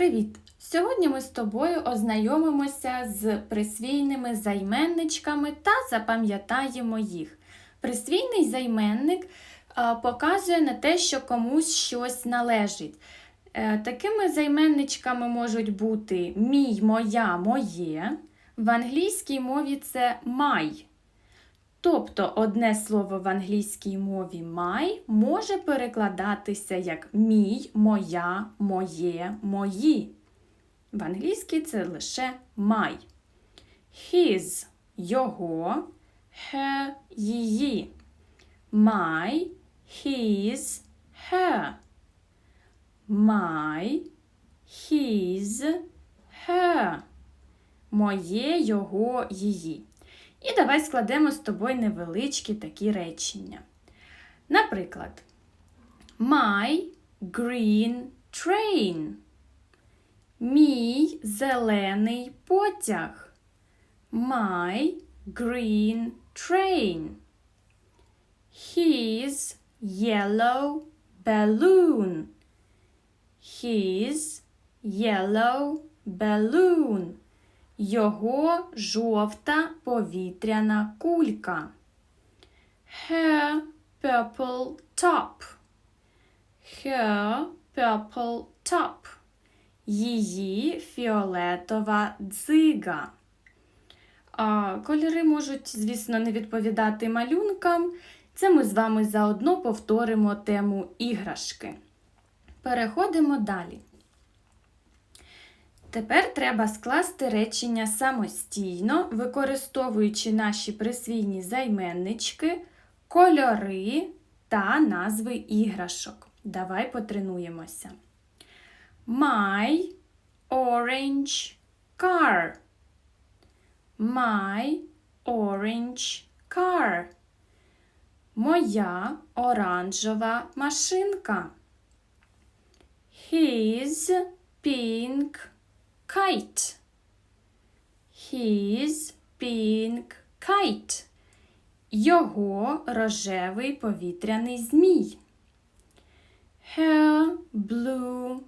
Привіт! Сьогодні ми з тобою ознайомимося з присвійними займенничками та запам'ятаємо їх. Присвійний займенник показує на те, що комусь щось належить. Е, Такими займенничками можуть бути мій, моя, моє. В англійській мові це my. Тобто одне слово в англійській мові my може перекладатися як мій, моя, моє, мої. В англійській це лише my. His його, her її. My, his, her. My, his, her. Моє, його, її. І давай складемо з тобою невеличкі такі речення. Наприклад, My green train. Мій зелений потяг. My green train. His yellow balloon. His yellow balloon. Його жовта повітряна кулька. Her purple top. Her purple top. Її фіолетова дзига. А, кольори можуть, звісно, не відповідати малюнкам. Це ми з вами заодно повторимо тему іграшки. Переходимо далі. Тепер треба скласти речення самостійно, використовуючи наші присвійні займеннички, кольори та назви іграшок. Давай потренуємося. My orange car. My orange car. Моя оранжева машинка. His pink kite. His pink kite. Його рожевий повітряний змій. Her blue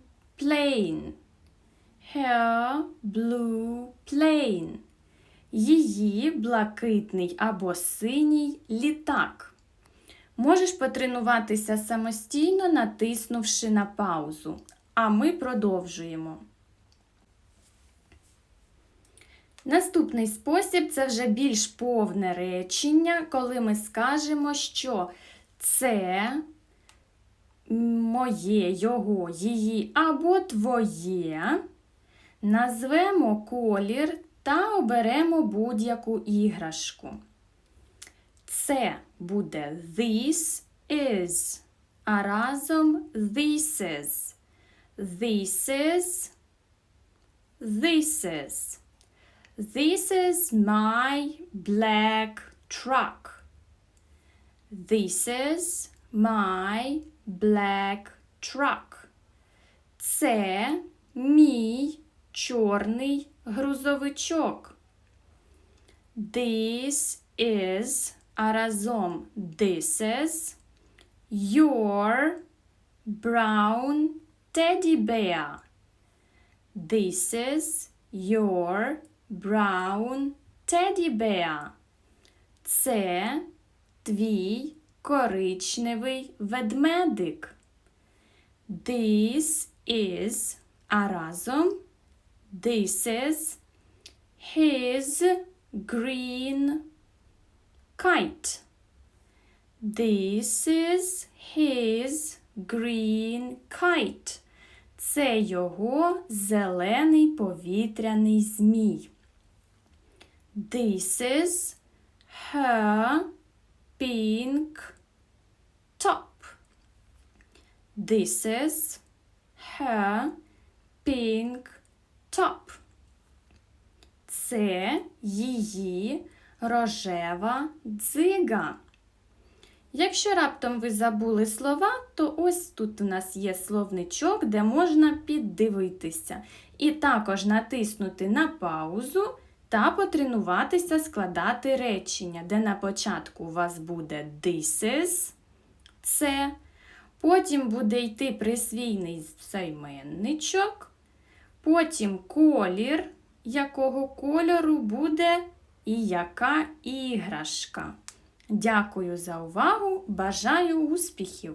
plane. Her blue plane. Її блакитний або синій літак. Можеш потренуватися самостійно, натиснувши на паузу. А ми продовжуємо. Наступний спосіб це вже більш повне речення, коли ми скажемо, що це моє, його, її або твоє. Назвемо колір та оберемо будь-яку іграшку. Це буде this is, а разом this is. This is, this is. This is my black truck. This is my black truck. Це мій чорний грузовичок. This is, а разом this is your brown teddy bear. This is your brown teddy bear. Це твій коричневий ведмедик. This is, а разом this is his green kite. This is his green kite. Це його зелений повітряний змій. This is her pink top. This is her pink top. Це її рожева дзига. Якщо раптом ви забули слова, то ось тут у нас є словничок, де можна піддивитися. І також натиснути на паузу та потренуватися складати речення, де на початку у вас буде this is, це, потім буде йти присвійний займенничок, Потім колір, якого кольору буде і яка іграшка. Дякую за увагу! Бажаю успіхів!